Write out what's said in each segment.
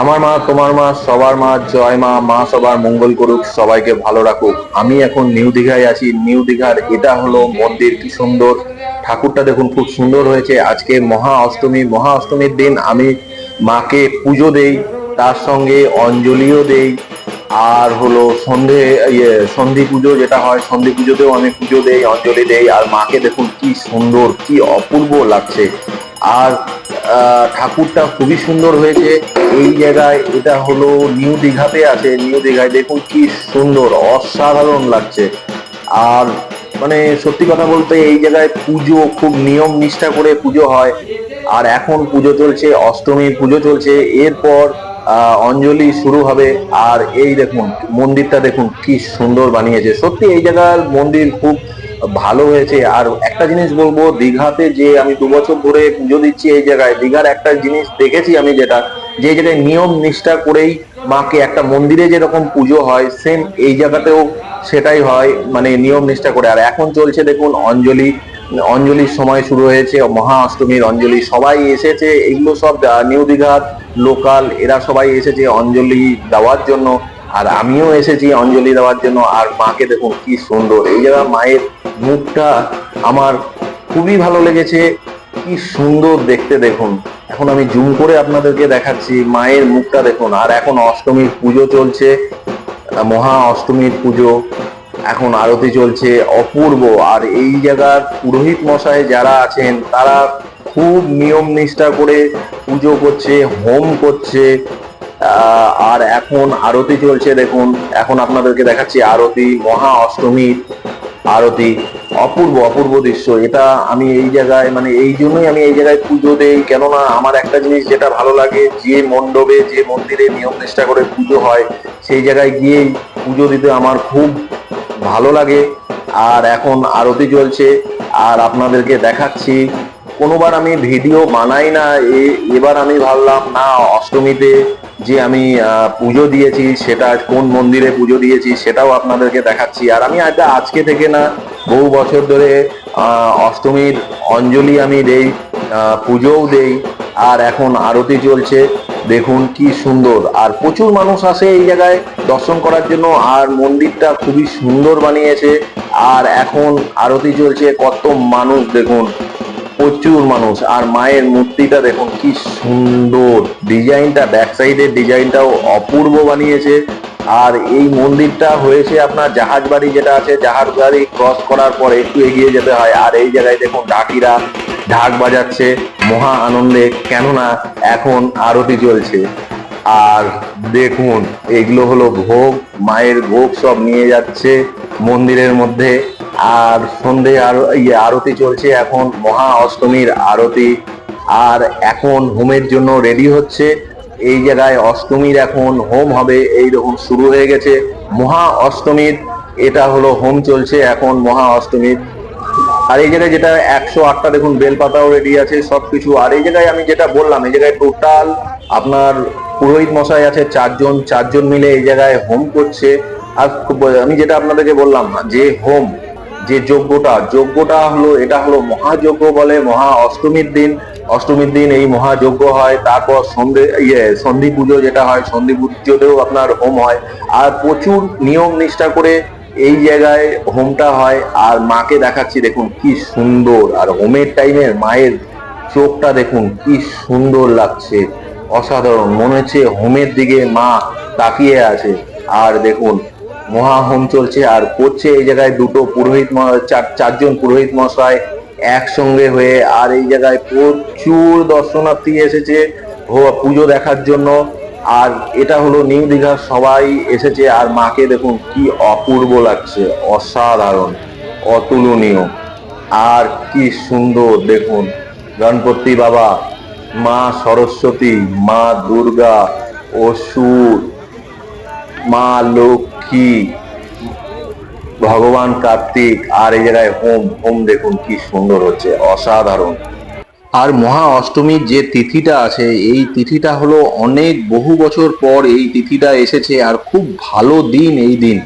আমার মা, তোমার মা, সবার মা, জয় মা মা সবার মঙ্গল করুক, সবাইকে ভালো রাখুক। আমি এখন নিউ দীঘায় আছি। নিউ দীঘার এটা হলো মন্দির, কি সুন্দর। ঠাকুরটা দেখুন, খুব সুন্দর হয়েছে। আজকে মহা অষ্টমী, মহা অষ্টমীর দিন আমি মাকে পুজো দেই, তার সঙ্গে অঞ্জলিও দেই। আর হলো সন্ধে ইয়ে সন্ধি পুজো যেটা হয়, সন্ধি পুজোতেও আমি পুজো দেই, অঞ্জলি দেই। আর মাকে দেখুন, কি সুন্দর, কি অপূর্ব লাগছে। আর ঠাকুরটা খুবই সুন্দর হয়েছে। এই জায়গায় এটা হলো নিউ দীঘাতে আছে। নিউ দীঘায় দেখুন কি সুন্দর, অসাধারণ লাগছে। আর মানে সত্যি কথা বলতে এই জায়গায় পুজো খুব নিয়ম নিষ্ঠা করে পুজো হয়। আর এখন পুজো চলছে অষ্টমীর পুজো চলছে। এরপর অঞ্জলি শুরু হবে। আর এই দেখুন, মন্দিরটা দেখুন কি সুন্দর বানিয়েছে। সত্যি এই জায়গার মন্দির খুব ভালো হয়েছে। আর একটা জিনিস বলব, দীঘাতে যে আমি দু বছর ধরে পুজো দিচ্ছি এই জায়গায়, দীঘার একটা জিনিস দেখেছি আমি যেটা, যে জায়গায় নিয়ম নিষ্ঠা করেই মাকে একটা মন্দিরে যেরকম পুজো হয় সেম এই জায়গাতেও সেটাই হয় মানে নিয়ম নিষ্ঠা করে। আর এখন চলছে দেখুন, অঞ্জলি, অঞ্জলির সময় শুরু হয়েছে মহা অষ্টমীর অঞ্জলি, সবাই এসেছে, এগুলো সব নিউ দীঘার লোকাল, এরা সবাই এসেছে অঞ্জলি দেওয়ার জন্য। আর আমিও এসেছি অঞ্জলি দেওয়ার জন্য, আর মাকে দেখুন কি সুন্দর। এই জায়গা মায়ের মুখটা আমার খুবই ভালো লেগেছে, কি সুন্দর দেখতে দেখুন। এখন আমি জুম করে আপনাদেরকে দেখাচ্ছি মায়ের মুখটা দেখুন। আর এখন অষ্টমীর পুজো চলছে, মহা অষ্টমীর পুজো, এখন আরতি চলছে অপূর্ব। আর এই জায়গার পুরোহিত মশাই যারা আছেন, তারা খুব নিয়ম নিষ্ঠা করে পুজো করছে, হোম করছে আর এখন আরতি চলছে, দেখুন। এখন আপনাদেরকে দেখাচ্ছি আরতি, মহা অষ্টমীর আরতি, অপূর্ব অপূর্ব দৃশ্য। এটা আমি এই জায়গায় মানে এই জন্যই আমি এই জায়গায় পুজো দেই, কেননা আমার একটা জিনিস যেটা ভালো লাগে, যে মণ্ডপে, যে মন্দিরে নিয়ম নিষ্ঠা করে পুজো হয়, সেই জায়গায় গিয়েই পুজো দিতে আমার খুব ভালো লাগে। আর এখন আরতি চলছে, আর আপনাদেরকে দেখাচ্ছি, কোনোবার আমি ভিডিও বানাই না এবার আমি ভাবলাম, না, অষ্টমীতে যে আমি পুজো দিয়েছি, সেটা কোন মন্দিরে পুজো দিয়েছি, সেটাও আপনাদেরকে দেখাচ্ছি। আর আমি এটা আজকে থেকে না, বহু বছর ধরে অষ্টমীর অঞ্জলি আমি দেই পুজোও দেই, আর এখন আরতি চলছে। দেখুন কি সুন্দর। আর প্রচুর মানুষ আসে এই জায়গায় দর্শন করার জন্য, আর মন্দিরটা খুবই সুন্দর বানিয়েছে। আর এখন আরতি চলছে, কত মানুষ দেখুন। প্রচুর মানুষ। আর মায়ের মূর্তিটা দেখুন, কি সুন্দর। ডিজাইনটা ব্যাক সাইডের ডিজাইনটাও অপূর্ব বানিয়েছে। আর এই মন্দিরটা হয়েছে আপনার জাহাজ বাড়ি যেটা আছে, জাহাজ বাড়ি ক্রস করার পর একটু এগিয়ে যেতে হয়। আর এই জায়গায় দেখুন, ডাকিরা ঢাক বাজাচ্ছে, মহা আনন্দে। কেননা এখন আরতি চলছে। আর দেখুন, এগুলো হলো ভোগ, মায়ের ভোগ সব নিয়ে যাচ্ছে মন্দিরের মধ্যে। আর সন্ধে আর ইয়ে আরতি চলছে এখন, মহা অষ্টমীর আরতি। আর এখন হোমের জন্য রেডি হচ্ছে। এই জায়গায় অষ্টমীর এখন হোম হবে, এই রকম শুরু হয়ে গেছে। মহা অষ্টমীর, এটা হলো হোম চলছে এখন মহা অষ্টমীর। আর এই জায়গায় যেটা একশো আটটা দেখুন, বেলপাতাও রেডি আছে সব কিছু আর এই জায়গায় আমি যেটা বললাম, এই জায়গায় টোটাল আপনার পুরোহিত মশাই আছে, চারজন চারজন মিলে এই জায়গায় হোম করছে। আর আমি যেটা আপনাদেরকে বললাম, যে হোম যে যজ্ঞটা যজ্ঞটা হলো, এটা হলো মহাযজ্ঞ বলে, মহা অষ্টমীর দিন। অষ্টমীর দিন এই মহাযজ্ঞ হয়, তারপর সন্ধে ইয়ে সন্ধি পুজো যেটা হয়, সন্ধি পুজোতেও আপনার হোম হয়। আর প্রচুর নিয়ম নিষ্ঠা করে এই জায়গায় হোমটা হয়। আর মাকে দেখাচ্ছি, দেখুন কি সুন্দর। আর হোমের টাইমে মায়ের চোখটা দেখুন, কি সুন্দর লাগছে। অসাধারণ, মনে হচ্ছে হোমের দিকে মা তাকিয়ে আছে। আর দেখুন মহা হোম চলছে আর করছে এই জায়গায় দুটো পুরোহিত চারজন পুরোহিত মশাই একসঙ্গে হয়ে আর এই জায়গায় প্রচুর দর্শনার্থী এসেছে পুজো দেখার জন্য। আর এটা হলো নিউ দীঘার সবাই এসেছে আর মাকে দেখুন কি অপূর্ব লাগছে, অসাধারণ, অতুলনীয়। আর কি সুন্দর, দেখুন, গণপতি বাবা, মা সরস্বতী, মা দুর্গা, অসুর, মা লক্ষ্মী ভগবান কার্তিক, আর এই জায়গায় হোম হোম দেখুন কি সুন্দর হচ্ছে, অসাধারণ। আর মহা অষ্টমীর যে তিথিটা আছে, এই তিথিটা হলো অনেক বহু বছর পর এই তিথিটা এসেছে, আর খুব ভালো দিন এই দিন,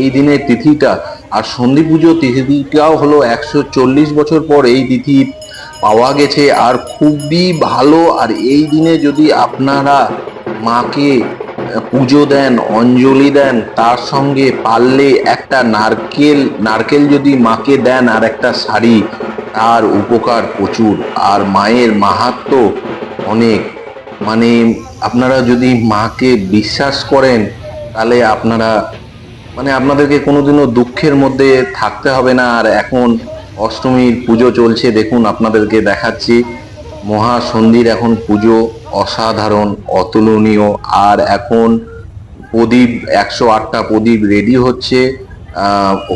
এই দিনের তিথিটা। আর সন্ধি পুজো তিথিটাও হলো একশো চল্লিশ বছর পর এই তিথি পাওয়া গেছে, আর খুবই ভালো। আর এই দিনে যদি আপনারা মাকে পুজো দেন, অঞ্জলি দেন, তার সঙ্গে পারলে একটা নারকেল নারকেল যদি মাকে দেন আর একটা শাড়ি, তার উপকার প্রচুর। আর মায়ের মাহাত্ম অনেক। মানে আপনারা যদি মাকে বিশ্বাস করেন, তাহলে আপনারা মানে আপনাদেরকে কোনোদিনও দুঃখের মধ্যে থাকতে হবে না। আর এখন অষ্টমীর পুজো চলছে, দেখুন আপনাদেরকে দেখাচ্ছি। মহাসন্ধির এখন পুজো। অসাধারণ, অতুলনীয়। আর এখন প্রদীপ, একশো আটটা প্রদীপ রেডি হচ্ছে।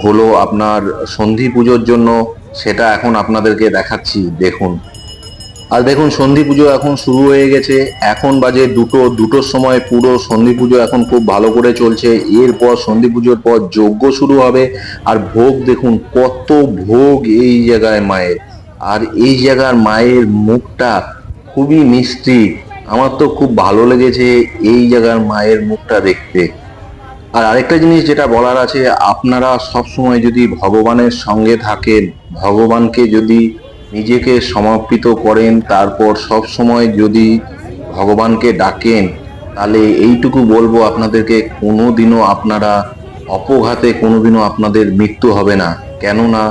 হলো আপনার সন্ধি পুজোর জন্য। সেটা এখন আপনাদেরকে দেখাচ্ছি, দেখুন। আর দেখুন, সন্ধি পুজো এখন শুরু হয়ে গেছে। এখন বাজে দুটো, দুটোর সময় পুরো সন্ধি পুজো এখন খুব ভালো করে চলছে। এরপর সন্ধি পুজোর পর যজ্ঞ শুরু হবে। আর ভোগ দেখুন, কত ভোগ এই জায়গায় মায়ের। আর এই জায়গার মায়ের মুখটা খুবই মিষ্টি। আমার তো খুব ভালো লেগেছে এই জায়গার মায়ের মুখটা দেখতে। আর আরেকটা জিনিস যেটা বলার আছে, আপনারা সবসময় যদি ভগবানের সঙ্গে থাকেন, ভগবানকে যদি নিজেকে সমর্পিত করেন, তারপর সব সময় যদি ভগবানকে ডাকেন, তাহলে এইটুকু বলব আপনাদেরকে, কোনোদিনও আপনারা অপঘাতে, কোনোদিনও আপনাদের মৃত্যু হবে না। কেননা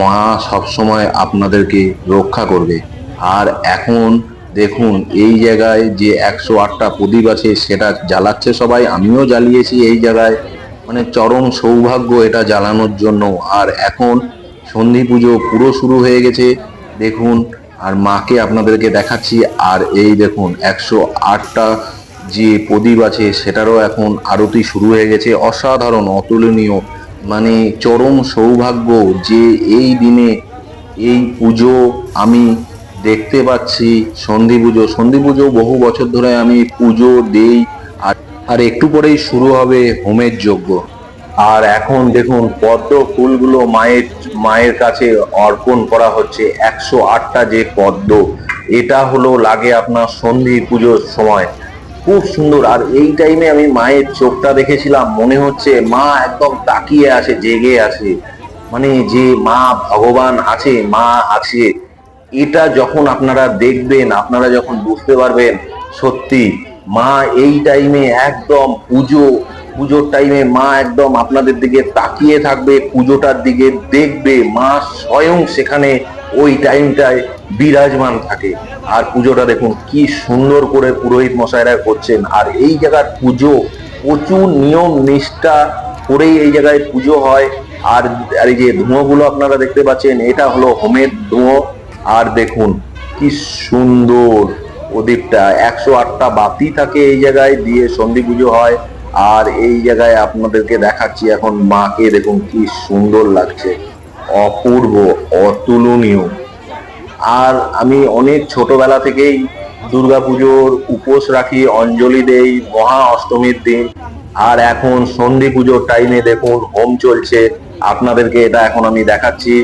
মা সবসময় আপনাদেরকে রক্ষা করবে। আর এখন দেখুন, এই জায়গায় যে একশো আটটা প্রদীপ আছে, সেটা জ্বালাচ্ছে সবাই। আমিও জ্বালিয়েছি এই জায়গায়। মানে চরম সৌভাগ্য এটা জ্বালানোর জন্য। আর এখন সন্ধি পুজো পুরো শুরু হয়ে গেছে। দেখুন, আর মাকে আপনাদেরকে দেখাচ্ছি। আর এই দেখুন, একশো আটটা যে প্রদীপ আছে, সেটারও এখন আরতি শুরু হয়ে গেছে। অসাধারণ, অতুলনীয়। মানে চরম সৌভাগ্য যে এই দিনে এই পুজো আমি দেখতে পাচ্ছি সন্ধি পুজো। সন্ধি পুজো বহু বছর ধরে আমি পুজো দেই, আর আর একটু পরেই শুরু হবে হোমের যজ্ঞ। আর এখন দেখুন, পদ্ম ফুলগুলো মায়ের মায়ের কাছে অর্পণ করা হচ্ছে। একশো আটটা যে পদ্ম, এটা হলো লাগে আপনার সন্ধি পুজোর সময়। খুব সুন্দর। আর এই টাইমে আমি মায়ের চোখটা দেখেছিলাম, মনে হচ্ছে মা একদম তাকিয়ে আছে, জেগে আছে। মানে যে মা ভগবান আছে, মা আছে। এটা যখন আপনারা দেখবেন, আপনারা যখন বুঝতে পারবেন, সত্যি, মা এই টাইমে একদম পুজো, পুজোর টাইমে মা একদম আপনাদের দিকে তাকিয়ে থাকবে, পুজোটার দিকে দেখবে, মা স্বয়ং সেখানে ওই টাইমটায় বিরাজমান থাকে। আর পুজোটা দেখুন, কি সুন্দর করে পুরোহিত মশাইরা করছেন। আর এই জায়গার পুজো, প্রচুর নিয়ম নিষ্ঠা করেই এই জায়গায় পুজো হয়। আর আর এই যে ধুঁয়োগুলো আপনারা দেখতে পাচ্ছেন, এটা হলো হোমের ধুঁয়ো আর দেখুন কি সুন্দর। প্রদীপটা একশো আটটা বাতি থাকে এই জায়গায় দিয়ে সন্ধি পুজো হয়। আর এই জায়গায় আপনাদেরকে দেখাচ্ছি এখন মাকে, দেখুন কি সুন্দর লাগছে। অপূর্ব, অতুলনীয়। আর আমি অনেক ছোটবেলা থেকেই দুর্গাপুজোর উপোস রাখি, অঞ্জলি দেই, মহা অষ্টমীর দিন। আর এখন সন্ধি পুজোর টাইমে দেখুন, হোম চলছে। আপনাদেরকে এটা এখন আমি দেখাচ্ছি।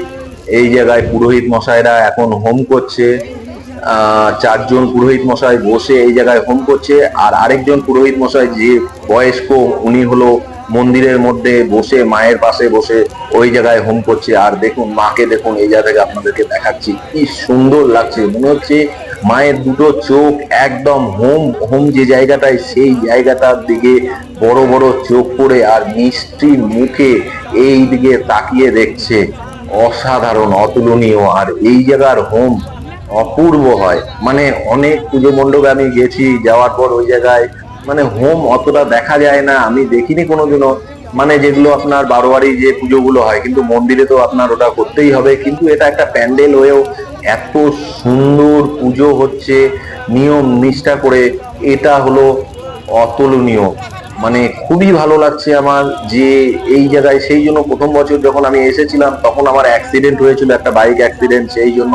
এই জায়গায় পুরোহিত মশাইরা এখন হোম করছে চারজন পুরোহিত মশাই বসে এই জায়গায় হোম করছে, আর আরেকজন পুরোহিত মশাই যে বয়স্ক, উনি হলো মন্দিরের মধ্যে বসে, মায়ের পাশে বসে ওই জায়গায় হোম করছে। আর দেখুন, মাকে দেখুন, এই জায়গা থেকে আপনাদেরকে দেখাচ্ছি, কি সুন্দর লাগছে। মনে হচ্ছে মায়ের দুটো চোখ একদম হোম হোম যে জায়গাটায়, সেই জায়গাটার দিকে বড় বড় চোখ করে আর মিষ্টি মুখে এই দিকে তাকিয়ে দেখছে। অসাধারণ, অতুলনীয়। আর এই জায়গার হোম অপূর্ব হয়। মানে অনেক পুজো মণ্ডপে আমি গেছি, যাওয়ার পর ওই জায়গায় মানে হোম অতটা দেখা যায় না, আমি দেখিনি কোনোদিনও। মানে যেগুলো আপনার বারোয়ারি যে পুজোগুলো হয়, কিন্তু মন্দিরে তো আপনার ওটা করতেই হবে। কিন্তু এটা একটা প্যান্ডেল হয়েও এত সুন্দর পুজো হচ্ছে, নিয়ম নিষ্ঠা করে, এটা হলো অতুলনীয়। মানে খুবই ভালো লাগছে আমার যে এই জায়গায়, সেই জন্য প্রথম বছর যখন আমি এসেছিলাম, তখন আমার অ্যাক্সিডেন্ট হয়েছিল, একটা বাইক অ্যাক্সিডেন্ট সেই জন্য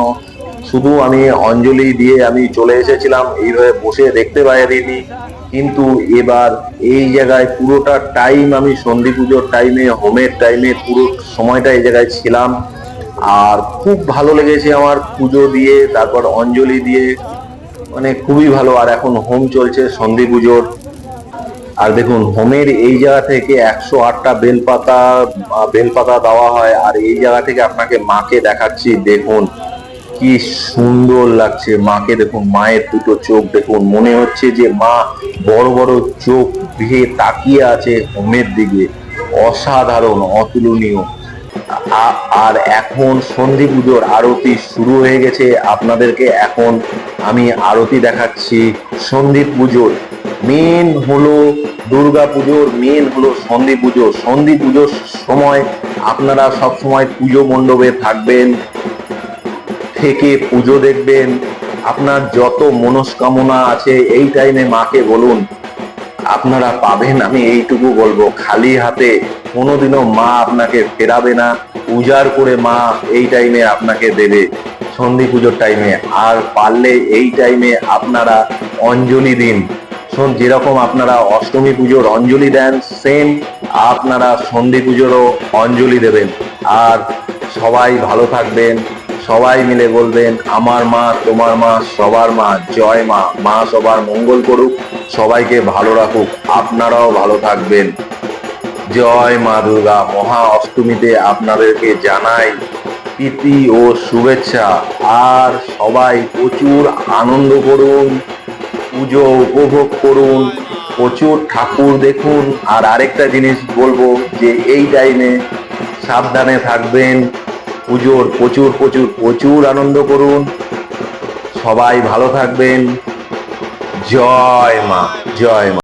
শুধু আমি অঞ্জলি দিয়ে আমি চলে এসেছিলাম, এইভাবে বসে দেখতে পারিনি কিন্তু এবার এই জায়গায় পুরোটা টাইম আমি সন্ধি পুজোর টাইমে হোমের টাইমে পুরো সময়টা এই জায়গায় ছিলাম। আর খুব ভালো লেগেছে আমার পুজো দিয়ে, তারপর অঞ্জলি দিয়ে মানে খুবই ভালো। আর এখন হোম চলছে সন্ধি পুজোর। আর দেখুন, হোমের এই জায়গা থেকে একশো আটটা বেলপাতা বেলপাতা দেওয়া হয়, আর এই জায়গা থেকে আপনাকে মাকে দেখাচ্ছি, দেখুন কি সুন্দর লাগছে। মাকে দেখুন, মায়ের দুটো চোখ দেখুন, মনে হচ্ছে যে মা বড় বড় চোখ দিয়ে তাকিয়ে আছে হোমের দিকে। অসাধারণ, অতুলনীয়। আর এখন সন্ধি পুজোর আরতি শুরু হয়ে গেছে। আপনাদেরকে এখন আমি আরতি দেখাচ্ছি সন্ধি পুজোর। মেন হলো দুর্গা পুজোর, মেন হলো সন্ধি পুজো। সন্ধি পুজোর সময় আপনারা সব সময় পুজো মণ্ডপে থাকবেন, থেকে পুজো দেখবেন। আপনার যত মনস্কামনা আছে এই টাইমে মাকে বলুন, আপনারা পাবেন, আমি এইটুকু বলব। খালি হাতে কোনোদিনও মা আপনাকে ফেরাবে না। পূজার করে মা এই টাইমে আপনাকে দেবে। সন্ধি পুজোর টাইমে। আর পারলে এই টাইমে আপনারা অঞ্জলি দিন। যেরকম আপনারা অষ্টমী পুজোর অঞ্জলি দেন সেম আপনারা সন্ধি পুজোরও অঞ্জলি দেবেন। আর সবাই ভালো থাকবেন, সবাই মিলে বলবেন, আমার মা, তোমার মা, সবার মা, জয় মা মা সবার মঙ্গল করুক, সবাইকে ভালো রাখুক, আপনারাও ভালো থাকবেন। জয় মা দুর্গা, মহা অষ্টমীতে আপনাদেরকে জানাই প্রীতি ও শুভেচ্ছা। আর সবাই প্রচুর আনন্দ করুন। পুজো উপভোগ করুন, প্রচুর ঠাকুর দেখুন। আর আরেকটা জিনিস বলব যে এই টাইমে সাবধানে থাকবেন, পুজোর প্রচুর প্রচুর প্রচুর আনন্দ করুন। সবাই ভালো থাকবেন। জয় মা জয় মা।